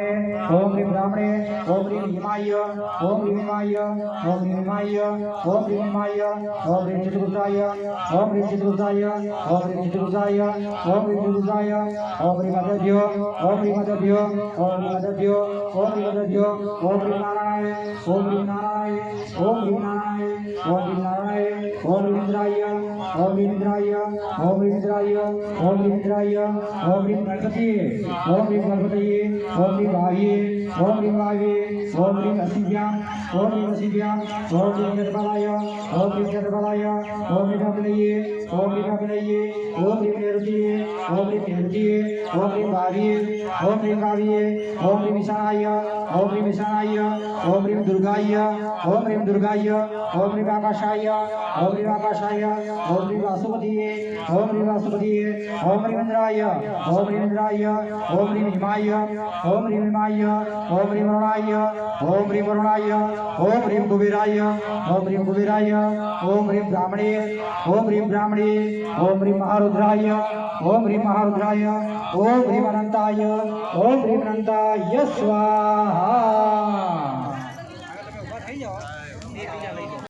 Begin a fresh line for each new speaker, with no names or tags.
ब्राह्मणे ओम ह्रीं ब्राह्मणे ओम ह्रीं हिमाय ओम ह्रीं हिमाय ओम ह्रीं हिमाय ओम ह्रीं हिमाय ओम ह्रीं चतुर्भुजाय ओम ह्रीं चतुर्भुजाय ओम ह्रीं चतुर्भुजाय ओम ह्रीं चतुर्भुजाय ओम ह्रीं मदभ्यो ओम ह्रीं मदभ्यो ओम ह्रीं मदभ्यो ओम ह्रीं मदभ्यो ओम ह्रीं नारायण ओम ह्रीं नारायण ओम ह्रीं नारायण ओम नारायण ओम इंद्राय ओम इंद्राय ओम इंद्राय ओम इंद्राय ओम गणपति ओम गणपति ओम भावी ओम भावी ओम ह्रीं असिभ्याम ओम ह्रीं असिभ्याम ओम ह्रीं जटबलाय ओम ह्रीं जटबलाय ओम ह्रीं कपिलये ओम ह्रीं कपिलये ओम ह्रीं ओम ह्रीं ओम ह्रीं ओम ह्रीं ओम ह्रीं ओम ह्रीं ओम ह्रीं दुर्गाय ओम ह्रीं दुर्गाय ओम ह्रीं आकाशाय ओम ह्रीं आकाशाय ओम ह्रीं वासुपतिये ओम ह्रीं वासुपतिये ओम ह्रीं इंद्राय ओम ह्रीं इंद्राय ओम ह्रीं हिमाय ओम ह्रीं हिमाय ओम ह्रीं वरुणाय ओम ह्रीं वरुणाय ओम ह्रीं कुबेराय ओम ह्रीं कुबेराय ओम ह्रीं ब्राह्मणे ओम ह्रीं ब्राह्मणे ओम ह्रीं महारुद्राय ओम ह्रीं महारुद्राय ओम ह्रीं अनंताय ओम ह्रीं अनंताय स्वाहा 哎呀，你 ini.